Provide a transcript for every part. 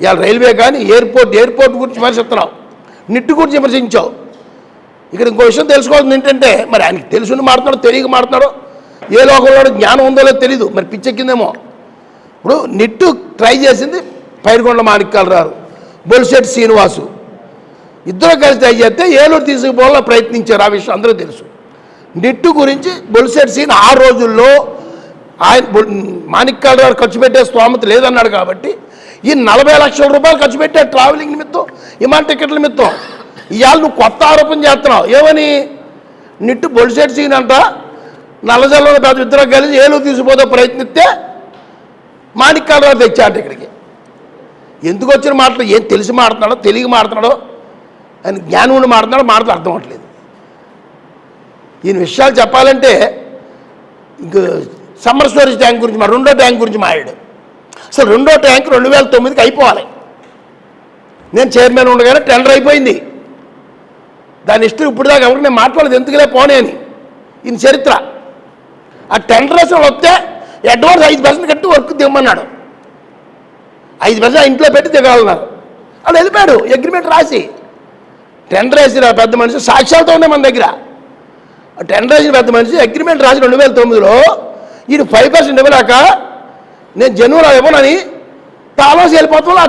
ఇవాళ రైల్వే కానీ airport airport గురించి విమర్శిస్తున్నావు. నిట్టు గురించి విమర్శించావు. ఇక్కడ ఇంకో విషయం తెలుసుకోవాల్సింది ఏంటంటే మరి ఆయనకి తెలుసుని మాడుతున్నాడు తెలియక మాడుతున్నాడు ఏ లోకంలో జ్ఞానం ఉందో లేదో తెలీదు. మరి పిచ్చెక్కిందేమో. ఇప్పుడు నిట్టు ట్రై చేసింది పైరుకొండ మాణిక్యాలరావు బొలిశెట్టి శ్రీనివాసు. ఇద్దరు కలిసి ట్రై చేస్తే ఏలూరు తీసుకుపోవాలని ప్రయత్నించారు. ఆ విషయం అందరూ తెలుసు. నిట్టు గురించి బొలిశెట్టి సీన్ ఆ రోజుల్లో ఆయన మాణిక్యాలు మాణిక్యాలరావు ఖర్చు పెట్టే స్తోమత లేదన్నాడు కాబట్టి ఈ నలభై లక్షల రూపాయలు ఖర్చు పెట్టే ట్రావెలింగ్ నిమిత్తం విమాన టికెట్ల నిమిత్తం. ఇవాళ నువ్వు కొత్త ఆరోపణ చేస్తున్నావు. ఏమని? నిట్టు బొలిశెట్టి సీన్ అంట. నల్లజల్లలో పెద్ద ఇద్దరు కలిసి ఏలూరు తీసిపోతే ప్రయత్నిస్తే మాణిక్యాలరావు తెచ్చాట ఇక్కడికి. ఎందుకు వచ్చిన మాటలు? ఏం తెలిసి మాడుతున్నాడో తెలియ మాడుతున్నాడో ఆయన జ్ఞానం ఉండి మాడుతున్నాడో మాటలు అర్థం అవ్వట్లేదు ఈయన విషయాలు చెప్పాలంటే ఇంక సమ్మర్ స్టోరేజ్ ట్యాంక్ గురించి మా రెండో ట్యాంక్ గురించి మాట్లాడు అసలు రెండో ట్యాంక్ రెండు వేల తొమ్మిదికి అయిపోవాలి. నేను చైర్మన్ ఉండగానే టెండర్ అయిపోయింది. దాని ఇష్టం ఇప్పుడు దాకా ఎవరికి నేను మాట్లాడలేదు ఎందుకులే పోనే అని. ఈయన చరిత్ర. ఆ టెండర్ వస్తే అడ్వాన్స్ ఐదు పర్సెంట్ కట్టి వర్క్ దిమ్మన్నాడు ఐదు పర్సెంట్ ఇంట్లో పెట్టి దిగాలన్నారు. వాళ్ళు వెళ్ళిపోయాడు అగ్రిమెంట్ రాసి. టెండర్ వేసిన పెద్ద మనిషి సాక్ష్యాలతో ఉన్నాయి మన దగ్గర. ఆ టెండర్ వేసిన పెద్ద మనిషి అగ్రిమెంట్ రాసి రెండు వేల తొమ్మిదిలో ఈయన ఫైవ్ పర్సెంట్ ఇవ్వలేక నేను జనువులో ఇవ్వనని తాళోసి వెళ్ళిపోతున్నా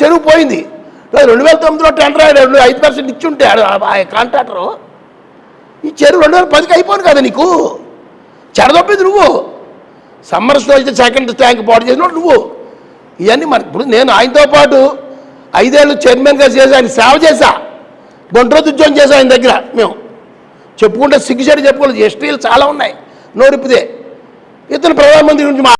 చెరువు పోయింది. రెండు వేల తొమ్మిదిలో టెండర్ రెండు ఐదు పర్సెంట్ ఇచ్చుంటే ఉంటే ఆ కాంట్రాక్టరు ఈ చెరువు రెండు వేల పదికి అయిపోను కదా నీకు? చెడదొప్పింది నువ్వు. సమ్మర్ స్టోరేజ్ సెకండ్ ట్యాంక్ పాటు చేసినప్పుడు నువ్వు. ఇవన్నీ మరి ఇప్పుడు నేను ఆయనతో పాటు ఐదేళ్ళు చైర్మన్గా చేసి ఆయన సేవ చేశా. గుంట్రోజు ఉద్యోగం చేశా ఆయన దగ్గర మేము. చెప్పుకుంటే సిగ్గుచేటి చెప్పుకోలేదు. ఎస్టీలు చాలా ఉన్నాయి. నోరిపిదే ఇతను ప్రధానమంత్రి గురించి మా